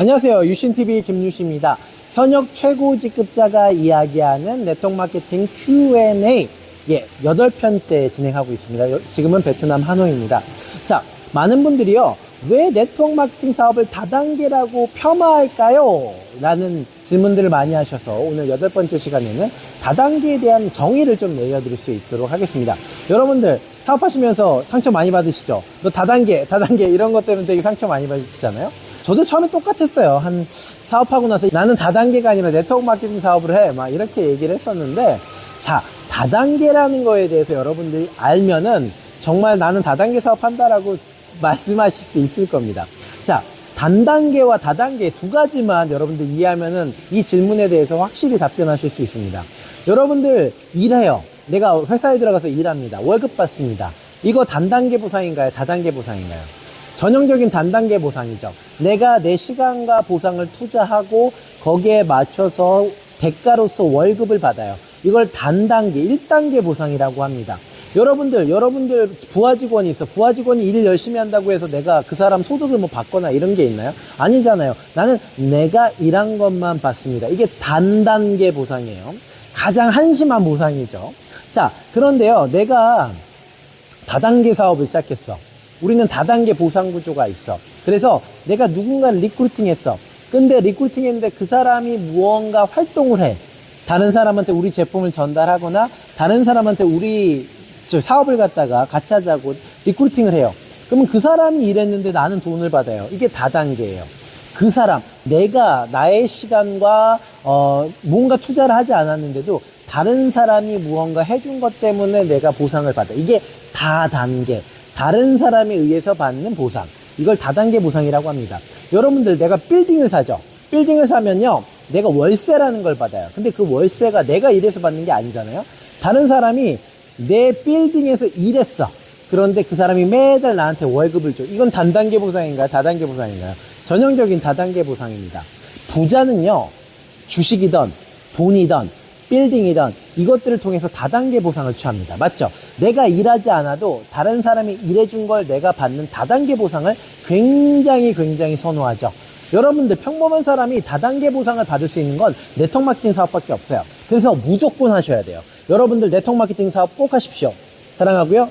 안녕하세요. 유신TV 김유시입니다. 현역 최고직급자가 이야기하는 네트워크 마케팅 Q&A 예, 여덟 편째 진행하고 있습니다. 여- 지금은 베트남 하노이입니다. 자, 많은 분들이요. 왜 네트워크 마케팅 사업을 다단계라고 폄하할까요? 라는 질문들을 많이 하셔서 오늘 여덟 번째 시간에는 다단계에 대한 정의를 좀 내려드릴 수 있도록 하겠습니다. 여러분들 사업하시면서 상처 많이 받으시죠? 너 다단계, 다단계 이런 것 때문에 되게 상처 많이 받으시잖아요? 저도 처음에 똑같았어요. 한 사업하고 나서 나는 다단계가 아니라 네트워크 마케팅 사업을 해. 막 이렇게 얘기를 했었는데, 자, 다단계라는 거에 대해서 여러분들이 알면은 정말 나는 다단계 사업 한다라고 말씀하실 수 있을 겁니다. 자, 단단계와 다단계 두 가지만 여러분들 이해하면은 이 질문에 대해서 확실히 답변하실 수 있습니다. 여러분들 일해요. 내가 회사에 들어가서 일합니다. 월급 받습니다. 이거 단단계 보상인가요? 다단계 보상인가요? 전형적인 단단계 보상이죠. 내가 내 시간과 보상을 투자하고 거기에 맞춰서 대가로서 월급을 받아요. 이걸 단단계, 1단계 보상이라고 합니다. 여러분들, 여러분들 부하 직원이 있어. 부하 직원이 일 열심히 한다고 해서 내가 그 사람 소득을 뭐 받거나 이런 게 있나요? 아니잖아요. 나는 내가 일한 것만 받습니다. 이게 단단계 보상이에요. 가장 한심한 보상이죠. 자, 그런데요. 내가 다단계 사업을 시작했어. 우리는 다단계 보상 구조가 있어. 그래서 내가 누군가를 리크루팅 했어. 근데 리크루팅 했는데 그 사람이 무언가 활동을 해. 다른 사람한테 우리 제품을 전달하거나 다른 사람한테 우리 저 사업을 갖다가 같이 하자고 리크루팅을 해요. 그러면 그 사람이 일했는데 나는 돈을 받아요. 이게 다단계예요. 그 사람, 내가 나의 시간과 어, 뭔가 투자를 하지 않았는데도 다른 사람이 무언가 해준 것 때문에 내가 보상을 받아. 이게 다단계. 다른 사람에 의해서 받는 보상. 이걸 다단계 보상이라고 합니다. 여러분들 내가 빌딩을 사죠. 빌딩을 사면요. 내가 월세라는 걸 받아요. 근데 그 월세가 내가 일해서 받는 게 아니잖아요. 다른 사람이 내 빌딩에서 일했어. 그런데 그 사람이 매달 나한테 월급을 줘. 이건 단단계 보상인가요? 다단계 보상인가요? 전형적인 다단계 보상입니다. 부자는요, 주식이든 돈이든 빌딩이든 이것들을 통해서 다단계 보상을 취합니다. 맞죠? 내가 일하지 않아도 다른 사람이 일해준 걸 내가 받는 다단계 보상을 굉장히 굉장히 선호하죠. 여러분들 평범한 사람이 다단계 보상을 받을 수 있는 건 네트워크 마케팅 사업밖에 없어요. 그래서 무조건 하셔야 돼요. 여러분들 네트워크 마케팅 사업 꼭 하십시오. 사랑하고요.